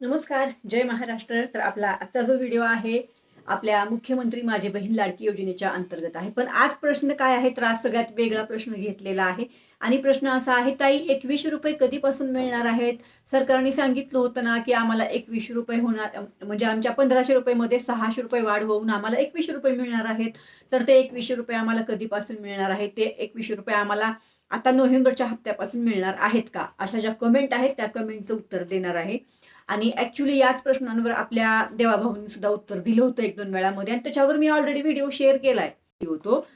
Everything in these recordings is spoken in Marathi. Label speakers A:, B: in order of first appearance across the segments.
A: नमस्कार जय महाराष्ट्र. तर आपला आजचा जो व्हिडिओ आहे आपल्या मुख्यमंत्री माझी बहीण लाडकी योजनेच्या अंतर्गत आहे. पण आज प्रश्न काय आहे? तर आज सगळ्यात वेगळा प्रश्न घेतलेला आहे. आणि प्रश्न असा आहे ताई एकवीसशे रुपये कधीपासून मिळणार आहेत? सरकारने सांगितलं होतं ना की आम्हाला एकवीसशे रुपये होणार म्हणजे आमच्या पंधराशे रुपयेमध्ये सहाशे रुपये वाढ होऊन आम्हाला एकवीसशे रुपये मिळणार आहेत. तर ते एकवीसशे रुपये आम्हाला कधीपासून मिळणार आहेत? ते एकवीसशे रुपये आम्हाला आता नोव्हेंबरच्या हप्त्यापासून मिळणार आहेत का? अशा ज्या कमेंट आहेत त्या कमेंटचं उत्तर देणार आहे. आणि ऍक्च्युली याच प्रश्नांवर आपल्या देवाभाऊंनी सुद्धा उत्तर दिलं होतं एक दोन वेळामध्ये. आणि त्याच्यावर मी ऑलरेडी व्हिडिओ शेअर केलाय. होतो.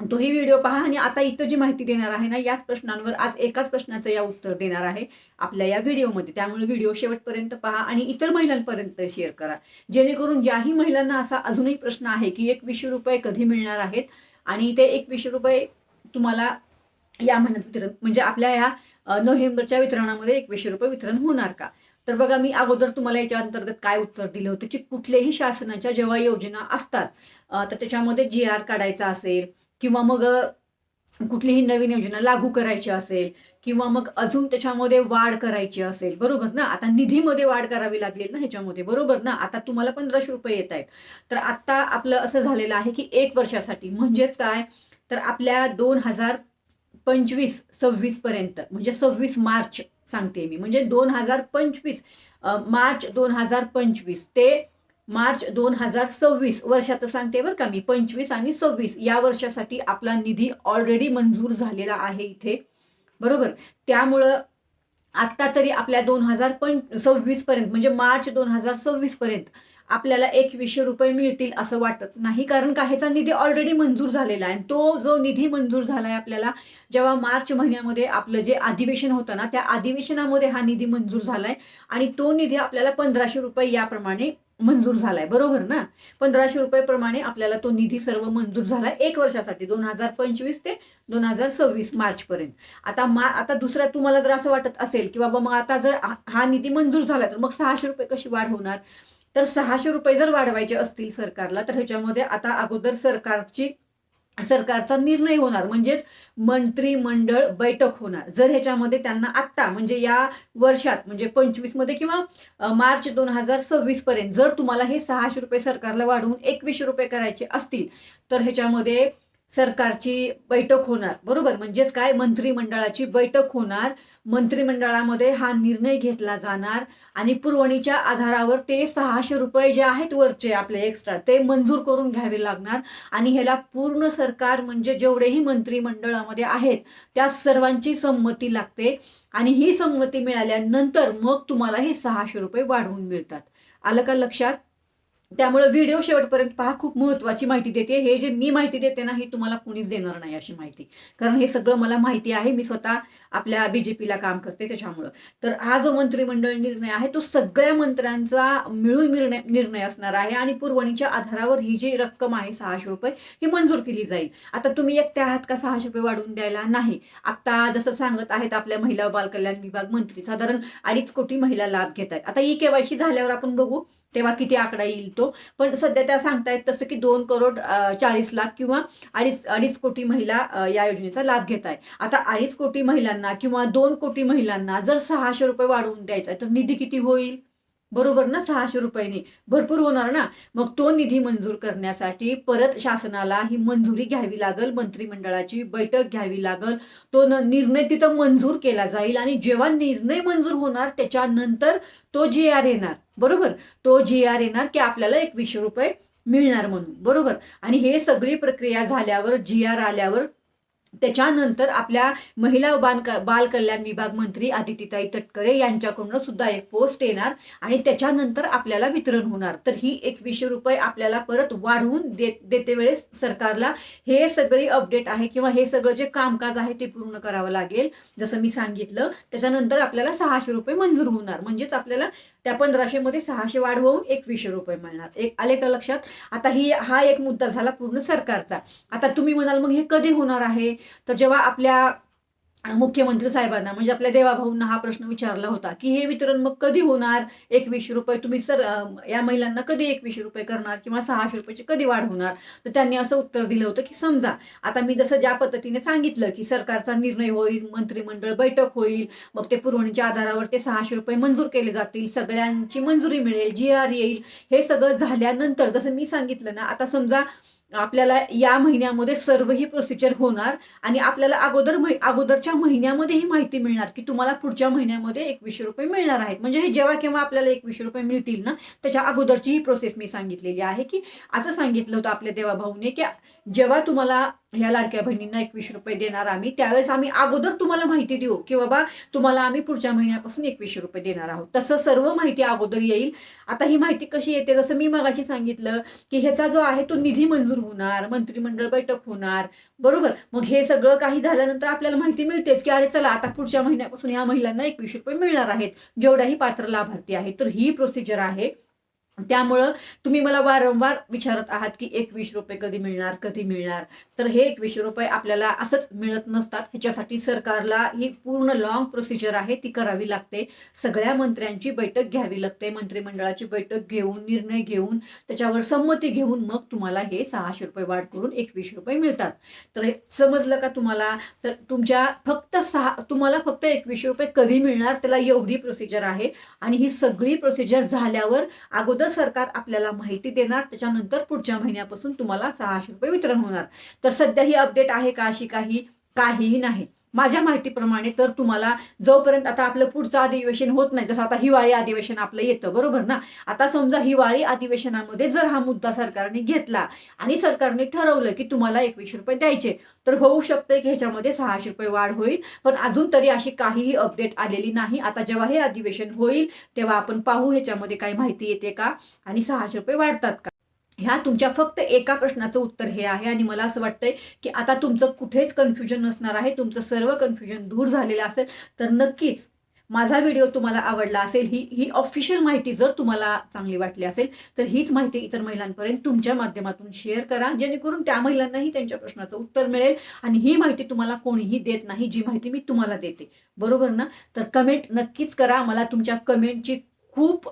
A: तोही व्हिडिओ पहा. आणि आता इथं जी माहिती देणार आहे ना याच प्रश्नांवर आज एकाच प्रश्नाचं या उत्तर देणार आहे आपल्या या व्हिडिओमध्ये त्यामुळे व्हिडिओ शेवटपर्यंत पहा आणि इतर महिलांपर्यंत शेअर करा. जेणेकरून ज्याही महिलांना असा अजूनही प्रश्न आहे की एकवीसशे रुपये कधी मिळणार आहेत? आणि ते एकवीसशे रुपये तुम्हाला या महिन्यात वितरण म्हणजे आपल्या या नोव्हेंबरच्या वितरणामध्ये एकवीसशे रुपये वितरण होणार का? तर बघा मी अगोदर तुम्हाला याच्या अंतर्गत काय उत्तर दिलं होतं की कुठल्याही शासनाच्या जेव्हा योजना असतात तर त्याच्यामध्ये जी आर काढायचा असेल किंवा मग कुठलीही नवीन योजना लागू करायची असेल किंवा मग अजून त्याच्यामध्ये वाढ करायची असेल बरोबर ना? आता निधीमध्ये वाढ करावी लागेल ना ह्याच्यामध्ये बरोबर ना? आता तुम्हाला पंधराशे रुपये येत आहेत. तर आता आपलं असं झालेलं आहे की एक वर्षासाठी म्हणजेच काय? तर आपल्या दोन हजार पंचवीस सव्वीस पर्यंत म्हणजे सव्वीस मार्च सांगते मी. म्हणजे दोन हजार पंचवीस मार्च दोन हजार पंचवीस ते मार्च दोन हजार सव्वीस वर्षाचं सांगते बरं का मी. पंचवीस आणि सव्वीस या वर्षासाठी आपला निधी ऑलरेडी मंजूर झालेला आहे इथे. बरोबर? त्यामुळं आत्ता तरी आपल्या दोन हजार पण सव्वीसपर्यंत म्हणजे मार्च दोन हजार सव्वीसपर्यंत आपल्याला एकवीसशे रुपये मिळतील असं वाटत नाही. कारण काहीचा निधी ऑलरेडी मंजूर झालेला आहे. आणि तो जो निधी मंजूर झाला आहे आपल्याला जेव्हा मार्च महिन्यामध्ये आपलं जे अधिवेशन होतं ना त्या अधिवेशनामध्ये हा निधी मंजूर झाला आहे आणि तो निधी आपल्याला पंधराशे रुपये याप्रमाणे मंजूर झालाय. बरोबर ना? पंधराशे रुपये प्रमाणे आपल्याला तो निधी सर्व मंजूर झालाय एक वर्षासाठी दोन हजार पंचवीस ते दोन हजार सव्वीस मार्च पर्यंत आता मा आता दुसऱ्या तुम्हाला जर असं वाटत असेल की बाबा मग आता जर हा- हा निधी मंजूर झाला तर मग सहाशे रुपये कशी वाढ होणार? तर सहाशे रुपये जर वाढवायचे असतील सरकारला तर ह्याच्यामध्ये आता अगोदर सरकारची सरकारचा निर्णय होणार म्हणजेच मंत्रिमंडळ बैठक होणार. जर ह्याच्यामध्ये त्यांना आत्ता म्हणजे या वर्षात म्हणजे पंचवीसमध्ये किंवा मार्च दोन हजार सव्वीस पर्यंत जर तुम्हाला हे सहाशे रुपये सरकारला वाढवून एकवीसशे रुपये करायचे असतील तर ह्याच्यामध्ये सरकारची बैठक होणार. बरोबर? म्हणजेच काय? मंत्रिमंडळाची बैठक होणार. मंत्रिमंडळामध्ये हा निर्णय घेतला जाणार आणि पुरवणीच्या आधारावर ते सहाशे रुपये जे आहेत वरचे आपले एक्स्ट्रा ते मंजूर करून घ्यावे लागणार आणि ह्याला पूर्ण सरकार म्हणजे जेवढेही मंत्रिमंडळामध्ये आहेत त्या सर्वांची संमती लागते आणि ही संमती मिळाल्यानंतर मग तुम्हाला हे सहाशे रुपये वाढवून मिळतात. आलं का लक्षात? त्यामुळे व्हिडिओ शेवटपर्यंत पहा खूप महत्वाची माहिती देते. हे जे मी माहिती देते ना हे तुम्हाला कुणीच देणार नाही अशी माहिती. कारण हे सगळं मला माहिती आहे. मी स्वतः आपल्या बीजेपीला काम करते त्याच्यामुळं. तर हा जो मंत्रिमंडळ निर्णय आहे तो सगळ्या मंत्र्यांचा मिळून निर्णय निर्णय असणार आहे आणि पुरवणीच्या आधारावर ही जी रक्कम आहे सहाशे रुपये ही मंजूर केली जाईल. आता तुम्ही एकट्या आहात का सहाशे रुपये वाढवून द्यायला? नाही. आता जसं सांगत आहेत आपल्या महिला बालकल्याण विभाग मंत्री साधारण अडीच कोटी महिला लाभ घेत आहेत. आता ई केवायसी झाल्यावर आपण बघू तेव्हा किती आकडा येईल? तो पण सध्या त्या सांगतायत तसं की दोन करोड चाळीस लाख किंवा अडीच अडीच कोटी महिला या योजनेचा लाभ घेत आहे आता अडीच कोटी महिलांना किंवा दोन कोटी महिलांना जर सहाशे रुपये वाढवून द्यायचा आहे तर निधी किती होईल? बरोबर ना सहाशे रुपयाने? भरपूर होणार ना? मग तो निधी मंजूर करण्यासाठी परत शासनाला ही मंजुरी घ्यावी लागल मंत्रिमंडळाची बैठक घ्यावी लागल. तो निर्णय तिथं मंजूर केला जाईल आणि जेव्हा निर्णय मंजूर होणार त्याच्यानंतर तो जी आर येणार. बरोबर? तो जी आर येणार की आपल्याला एकवीसशे रुपये मिळणार म्हणून. बरोबर? आणि हे सगळी प्रक्रिया झाल्यावर जी आर आल्यावर त्याच्यानंतर आपल्या महिला बालक बाल कल्याण विभाग मंत्री आदितीताई तटकरे यांच्याकडून सुद्धा एक पोस्ट येणार आणि त्याच्यानंतर आपल्याला वितरण होणार. तर ही एकवीसशे रुपये आपल्याला परत वाढवून देत देते वेळेस सरकारला. हे सगळी अपडेट आहे किंवा हे सगळं जे कामकाज आहे ते पूर्ण करावं लागेल जसं मी सांगितलं. त्याच्यानंतर आपल्याला सहाशे रुपये मंजूर होणार. म्हणजेच आपल्याला त्या पंधराशे मध्ये सहाशे वाढ होऊन एकवीसशे रुपये मिळणार. एक आले का लक्षात? आता ही हा एक मुद्दा झाला पूर्ण सरकारचा. आता तुम्ही म्हणाल मग हे कधी होणार आहे? तर जेव्हा आपल्या मुख्यमंत्री साहेबांना म्हणजे आपल्या देवाभाऊंना हा प्रश्न विचारला होता की हे वितरण मग कधी होणार? एकवीसशे रुपये तुम्ही सर या महिलांना कधी एकवीसशे रुपये करणार किंवा सहाशे रुपयाची कधी वाढ होणार? तर त्यांनी असं उत्तर दिलं होतं की समजा आता मी जसं ज्या पद्धतीने सांगितलं की सरकारचा निर्णय होईल मंत्रिमंडळ बैठक होईल मग ते पुरवणीच्या आधारावर ते सहाशे रुपये मंजूर केले जातील सगळ्यांची मंजुरी मिळेल जी आर येईल हे सगळं झाल्यानंतर जसं मी सांगितलं ना आता समजा आपल्याला या महिन्यामध्ये सर्व ही प्रोसिजर होणार आणि आपल्याला अगोदर अगोदरच्या महिन्यामध्ये ही माहिती मिळणार की तुम्हाला पुढच्या महिन्यामध्ये एकवीसशे रुपये मिळणार आहेत. म्हणजे हे जेव्हा केव्हा आपल्याला एकवीसशे रुपये मिळतील ना त्याच्या अगोदरची ही प्रोसेस मी सांगितलेली आहे की असं सांगितलं होतं आपल्या देवाभाऊने की जेव्हा तुम्हाला ह्या लाडक्या बहिणींना एकवीसशे रुपये देणार आम्ही. त्यावेळेस आम्ही अगोदर तुम्हाला माहिती देऊ की बाबा तुम्हाला आम्ही पुढच्या महिन्यापासून एकवीसशे रुपये देणार आहोत. तसं सर्व माहिती अगोदर येईल. आता ही माहिती कशी येते? जसं मी मगाशी सांगितलं की ह्याचा जो आहे तो निधी मंजूर होणार मंत्रिमंडळ बैठक होणार. बरोबर? मग हे सगळं काही झाल्यानंतर आपल्याला माहिती मिळतेच की अरे चला आता पुढच्या महिन्यापासून ह्या महिलांना एकवीसशे रुपये मिळणार आहेत. जेवढ्याही पात्र लाभार्थी आहेत. तर ही प्रोसिजर आहे. त्यामुळं तुम्ही मला वारंवार विचारत आहात की एकवीस रुपये कधी मिळणार कधी मिळणार? तर हे एकवीसशे रुपये आपल्याला असंच मिळत नसतात. ह्याच्यासाठी सरकारला ही पूर्ण लॉंग प्रोसिजर आहे ती करावी लागते. सगळ्या मंत्र्यांची बैठक घ्यावी लागते मंत्रिमंडळाची बैठक घेऊन निर्णय घेऊन त्याच्यावर संमती घेऊन मग तुम्हाला हे सहाशे रुपये वाढ करून एकवीसशे रुपये मिळतात. तर हे समजलं का तुम्हाला? तर तुमच्या फक्त सहा तुम्हाला फक्त एकवीसशे रुपये कधी मिळणार? त्याला एवढी प्रोसिजर आहे. आणि ही सगळी प्रोसिजर झाल्यावर अगोदर सरकार आपल्याला माहिती देणार त्याच्यानंतर पुढच्या महिन्यापासून तुम्हाला सहाशे रुपये वितरण होणार. तर सध्या ही अपडेट आहे का अशी काही? काहीही नाही. माझ्या माहितीप्रमाणे तर तुम्हाला जोपर्यंत आता आपलं पुढचं अधिवेशन होत नाही जसं आता हिवाळी अधिवेशन आपलं येतं बरोबर ना? आता समजा हिवाळी अधिवेशनामध्ये जर हा मुद्दा सरकारने घेतला आणि सरकारने ठरवलं की तुम्हाला एकवीसशे रुपये द्यायचे तर होऊ शकतं की ह्याच्यामध्ये सहाशे रुपये वाढ होईल पण अजून तरी अशी काहीही अपडेट आलेली नाही. आता जेव्हा हे अधिवेशन होईल तेव्हा आपण पाहू ह्याच्यामध्ये काही माहिती येते का? आणि सहाशे रुपये वाढतात का? ह्या तुमच्या फक्त एका प्रश्नाचं उत्तर हे आहे आणि मला असं वाटतंय की आता तुमचं कुठेच कन्फ्युजन नसणार आहे तुमचं सर्व कन्फ्युजन दूर झालेलं असेल तर नक्कीच माझा व्हिडिओ तुम्हाला आवडला असेल ही ही ऑफिशियल माहिती जर तुम्हाला चांगली वाटली असेल तर हीच माहिती इतर महिलांपर्यंत तुमच्या माध्यमातून शेअर करा जेणेकरून त्या महिलांनाही त्यांच्या प्रश्नाचं उत्तर मिळेल आणि ही माहिती तुम्हाला कोणीही देत नाही जी माहिती मी तुम्हाला देते. बरोबर ना? तर कमेंट नक्कीच करा. मला तुमच्या कमेंटची खूप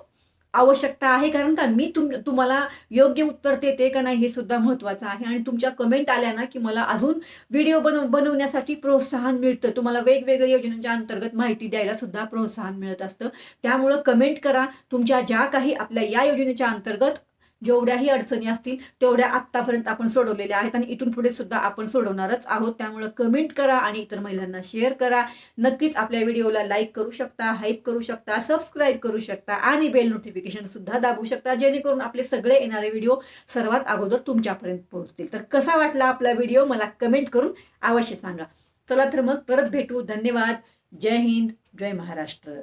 A: आवश्यकता आहे. कारण का मी तुम तुम्हाला योग्य उत्तर देते का नाही हे सुद्धा महत्वाचं आहे. आणि तुमच्या कमेंट आल्या ना की मला अजून व्हिडिओ बनव बनवण्यासाठी प्रोत्साहन मिळतं. तुम्हाला वेगवेगळ्या योजनांच्या अंतर्गत माहिती द्यायला सुद्धा प्रोत्साहन मिळत असतं. त्यामुळं कमेंट करा. तुमच्या ज्या काही आपल्या या योजनेच्या अंतर्गत जेवढ्याही अडचणी असतील तेवढ्या आत्तापर्यंत आपण सोडवलेल्या आहेत आणि इथून पुढे सुद्धा आपण सोडवणारच आहोत. त्यामुळं कमेंट करा आणि इतर महिलांना शेअर करा. नक्कीच आपल्या व्हिडिओला लाईक करू शकता हाईप करू शकता सबस्क्राईब करू शकता आणि बेल नोटिफिकेशन सुद्धा दाबू शकता जेणेकरून आपले सगळे येणारे व्हिडिओ सर्वात अगोदर तुमच्यापर्यंत पोहोचतील. तर कसा वाटला आपला व्हिडिओ मला कमेंट करून अवश्य सांगा. चला तर मग परत भेटू. धन्यवाद. जय हिंद. जय महाराष्ट्र.